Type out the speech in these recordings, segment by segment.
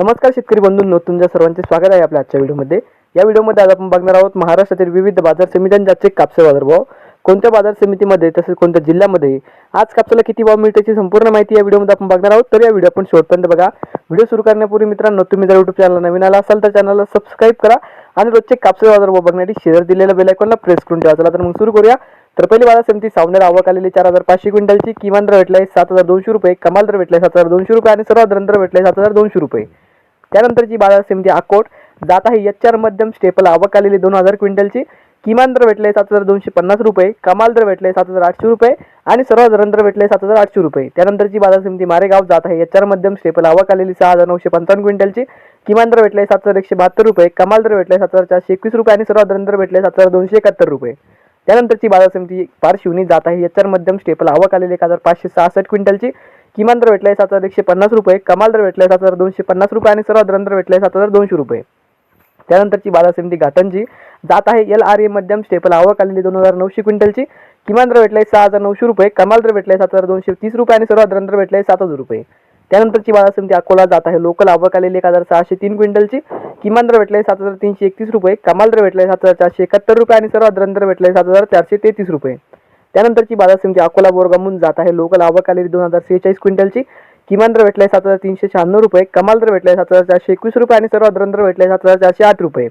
नमस्कार शेतकरी बंधूंनो तुमच्या सर्वांचे स्वागत आहे आपल्या आजच्या व्हिडिओमध्ये. या व्हिडिओमध्ये आज आपण बघणार आहोत महाराष्ट्रातील विविध बाजार समित्यांचे आजचे कापसे बाजारभाव कोणत्या बाजार समितीमध्ये तसेच कोणत्या जिल्ह्यामध्ये आज कापसाला किती भाव मिळते याची संपूर्ण माहिती या व्हिडिओमध्ये आपण बघणार आहोत. तर या व्हिडिओ आपण शेवटपर्यंत बघा. व्हिडिओ सुरू करण्यापूर्वी मित्रांनो तुम्ही जर युट्यूब चॅनल नवीन आला असाल तर चॅनलला सबस्क्राईब करा आणि रोजचे कापसे बाजारभाव बघण्यासाठी शेअर दिलेल्या बेलायकॉनला प्रेस करून ठेवा. चला तर मग सुरू करूया. तर पहिली बाजार समिती सावनेर आवक आलेली चार हजार पाचशे क्विंटलची किमान दर भेटलाय सात हजार दोनशे रुपये कमाल दर भेटलाय सात हजार दोनशे रुपये आणि सर्वात दर भेटलाय सात हजार दोनशे रुपये. त्यानंतरची बाजार समिती अकोट. जात आहे एच आर मध्यम स्टेपल आवक आलेली दोन हजार क्विंटलची. किमान दर भेटले सात हजार दोनशे पन्नास रुपये कमाल दर भेटले सात हजार आठशे रुपये आणि सर्वात दर भेटले सात हजार आठशे रुपये. त्यानंतरची बाजार समिती मारेगाव जात आहे एच आर मध्यम स्टेपल आवक आलेली सहा हजार नऊशे पंचावन्न क्विंटलची. किमान दर भेटले सात हजार एकशे बहात्तर रुपये कमाल दर भेटले सात हजार चारशे एकवीस रुपये आणि सर्वात दर भेटले सात हजार दोनशे एकाहत्तर रुपये. त्यानंतरची बाजार समिती पारशिवनी जात आहे. याच्यावर आर मध्यम स्टेपल आवक आलेली एक हजार पाचशे सहासष्ट क्विंटलची. किमान दर भेटलाय सात हजार एकशे पन्नास रुपये. कमाल दर भेटलाय सात हजार दोनशे पन्नास रुपये आणि सर्वात दर भेटलाय सात हजार दोनशे रुपये. त्यानंतरची बाजार समिती घाटांची जात आहे. एल आर ए मध्यम स्टेपल आवक आलेली दोन हजार नऊशे क्विंटलची. किमान दर भेटलाय सहा हजार नऊशे रुपये. कमाल दर भेटलाय सात हजार दोनशे तीस रुपये आणि सर्वात दर भेटलाय सात हजार रुपये. त्यानंतरची बाजार समिती अकोला जात आहे. लोकल आवक आलेली एक हजार सहाशे तीन क्विंटलची. किमान दर भेटलाय सात हजार तीनशे एकतीस रुपये. कमाल दर भेटलाय सात हजार चारशे एकाहत्तर रुपये आणि सर्वात दर भेटलाय सात हजार चारशे तेहतीस रुपये. त्यानंतरची बाजार समिती अकोला बोरगामून जात आहे. लोकल आवक आलेली दोन हजार सेहेचाळीस क्विंटलची. किमान दर भेटलाय सात हजार तीनशे शहाण्णव रुपये. कमाल दर भेटलाय सात हजार चारशे एकवीस रुपये आणि सर्वात दर भेटलाय सात हजार चारशे आठ रुपये.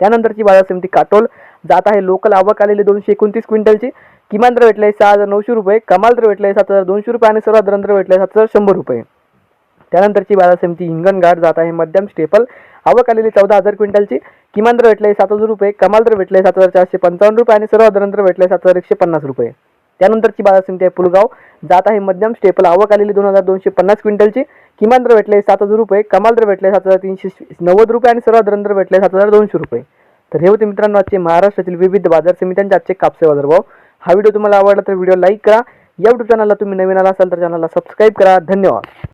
त्यानंतरची बाजार समिती काटोल जात आहे. लोकल आवक आलेली दोनशे एकोणतीस क्विंटलची. किमान दर भेटलाय सहा हजार नऊशे रुपये. कमाल दर भेटलाय सात हजार दोनशे रुपये आणि सर्वात दर भेटलाय सात हजार शंभर रुपये. त्यानंतरची बाजार समिती हिंगणघाट जात आहे. मध्यम स्टेपल. आवक आलेली चौदा हजार क्विंटलची. किमान दर भेटले सात हजार रुपये. कमाल दर भेटले सात हजार चारशे पंचावन्न रुपये आणि सर्वसाधारण दर भेटले सात हजार एकशे पन्नास रुपये. त्यानंतरची बाजार समिती आहे पुलगाव. जात आहे मध्यम स्टेपल. आवक आलेली दोन हजार दोनशे पन्नास क्विंटलची. किमान दर भेटले सात हजार रुपये. कमाल दर भेटले सात हजार तीनशे नव्वद रुपये आणि सर्वसाधारण दर भेटले सात हजार दोनशे रुपये. तर हे होते मित्रांनो आजचे महाराष्ट्रातील विविध बाजार समित्यांचे आजचे कापसे बाजारभाव. हा व्हिडिओ तुम्हाला आवडला तर व्हिडिओ लाईक करा. या युट्यूब चॅनलला तुम्ही नवीन आला असाल तर चॅनलला सबस्क्राईब करा. धन्यवाद.